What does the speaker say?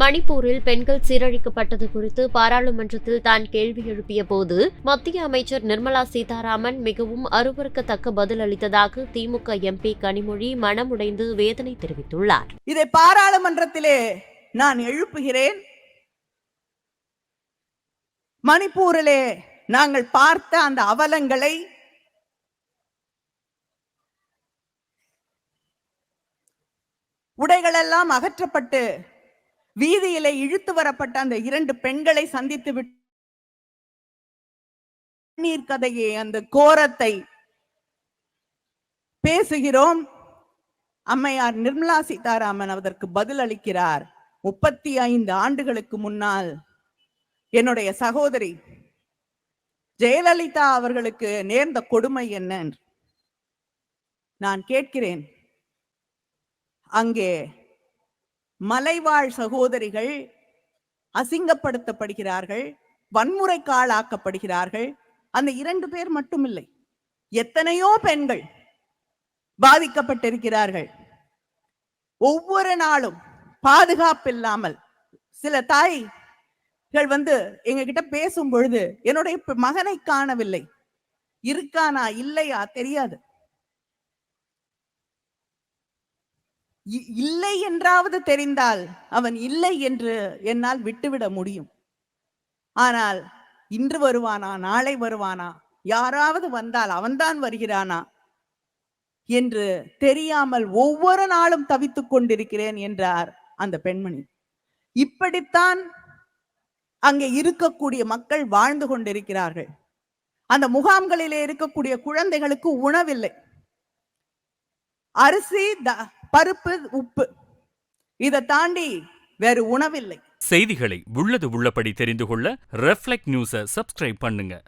மணிப்பூரில் பெண்கள் சீரழிக்கப்பட்டது குறித்து பாராளுமன்றத்தில் தான் கேள்வி எழுப்பிய போது மத்திய அமைச்சர் நிர்மலா சீதாராமன் மிகவும் அருவறுக்கத்தக்க பதில் அளித்ததாக திமுக எம்பி கனிமொழி மனமுடைந்து வேதனை தெரிவித்துள்ளார். இதை பாராளுமன்றத்திலே நான் எழுப்புகிறேன். மணிப்பூரிலே நாங்கள் பார்த்த அந்த அவலங்களை உடைகளெல்லாம் அகற்றப்பட்டு வீதியிலே இழுத்து வரப்பட்ட அந்த இரண்டு பெண்களை சந்தித்து விட்டு கதையை அந்த கோரத்தை பேசுகிறோம். அம்மையார் நிர்மலா சீதாராமன் அதற்கு பதில் அளிக்கிறார். முப்பத்தி ஐந்து ஆண்டுகளுக்கு முன்னால் என்னுடைய சகோதரி ஜெயலலிதா அவர்களுக்கு நேர்ந்த கொடுமை என்ன நான் கேட்கிறேன். அங்கே மலைவாழ் சகோதரிகள் அசிங்கப்படுத்தப்படுகிறார்கள் வன்முறைக்கு ஆளாக்கப்படுகிறார்கள் அந்த இரண்டு பேர் மட்டுமில்லை எத்தனையோ பெண்கள் பாதிக்கப்பட்டிருக்கிறார்கள். ஒவ்வொரு நாளும் பாதுகாப்பு இல்லாமல் சில தாய்கள் வந்து எங்க கிட்ட பேசும் பொழுது என்னுடைய மகனை காணவில்லை இருக்கானா இல்லையா தெரியாது. இல்லை என்றாவது தெரிந்தால் அவன் இல்லை என்று என்னால் விட்டுவிட முடியும். ஆனால் இன்று வருவானா நாளை வருவானா யாராவது வந்தால் அவன்தான் வருகிறானா என்று தெரியாமல் ஒவ்வொரு நாளும் தவித்துக் கொண்டிருக்கிறேன் என்றார் அந்த பெண்மணி. இப்படித்தான் அங்கே இருக்கக்கூடிய மக்கள் வாழ்ந்து கொண்டிருக்கிறார்கள். அந்த முகாம்களிலே இருக்கக்கூடிய குழந்தைகளுக்கு உணவில்லை. அரிசி பருப்பு உப்பு. இதை தாண்டி வேறு உணவில்லை. செய்திகளை உள்ளது உள்ளபடி தெரிந்து கொள்ள ரெஃப்ளெக்ட் நியூஸை சப்ஸ்கிரைப் பண்ணுங்க.